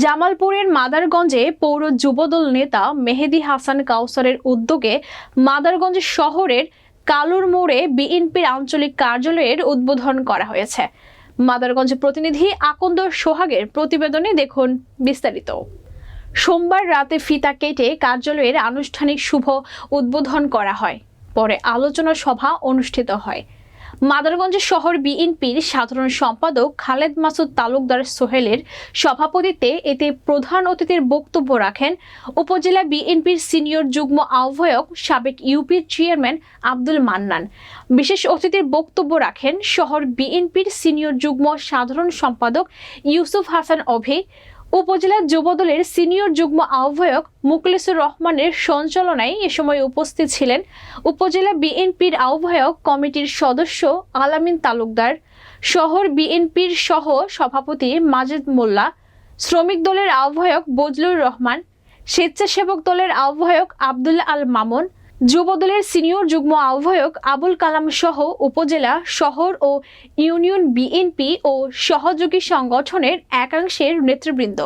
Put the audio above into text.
জামালপুরের মাদারগঞ্জে পৌর যুবদল নেতা মেহেদি হাসান কাউসারের উদ্যোগে মাদারগঞ্জ শহরের কালুর মোড়ে বিএনপির আঞ্চলিক কার্যালয়ের উদ্বোধন করা হয়েছে। মাদারগঞ্জ প্রতিনিধি আকন্দ সোহাগের প্রতিবেদনে দেখুন বিস্তারিত। সোমবার রাতে ফিতা কেটে কার্যালয়ের আনুষ্ঠানিক শুভ উদ্বোধন করা হয়। পরে আলোচনা সভা অনুষ্ঠিত হয়। মাদারগঞ্জ শহর বিএনপির সাধারণ সম্পাদক খালেদ মাসুদ তালুকদার সোহেলের সভাপতিত্বে এতে প্রধান অতিথির বক্তব্য রাখেন উপজেলা বিএনপির সিনিয়র যুগ্ম আহ্বায়ক সাবেক ইউপির চেয়ারম্যান আব্দুল মান্নান। বিশেষ অতিথির বক্তব্য রাখেন শহর বিএনপির সিনিয়র যুগ্ম সাধারণ সম্পাদক ইউসুফ হাসান অভি উপজেলা যুবদলের সিনিয়র যুগ্ম আহ্বায়ক মুখলিসুর রহমানের সঞ্চালনায় এ সময় উপস্থিত ছিলেন উপজেলা বিএনপির আহ্বায়ক কমিটির সদস্য আলামিন তালুকদার, শহর বিএনপির সহ সভাপতি মাজেদ মোল্লা, শ্রমিক দলের আহ্বায়ক বজলুর রহমান, স্বেচ্ছাসেবক দলের আহ্বায়ক আবদুল্লাহ আল মামুন যুবদলের সিনিয়র যুগ্ম আহ্বায়ক আবুল কালাম সহ উপজেলা, শহর ও ইউনিয়ন বিএনপি ও সহযোগী সংগঠনের একাংশের নেতৃবৃন্দ।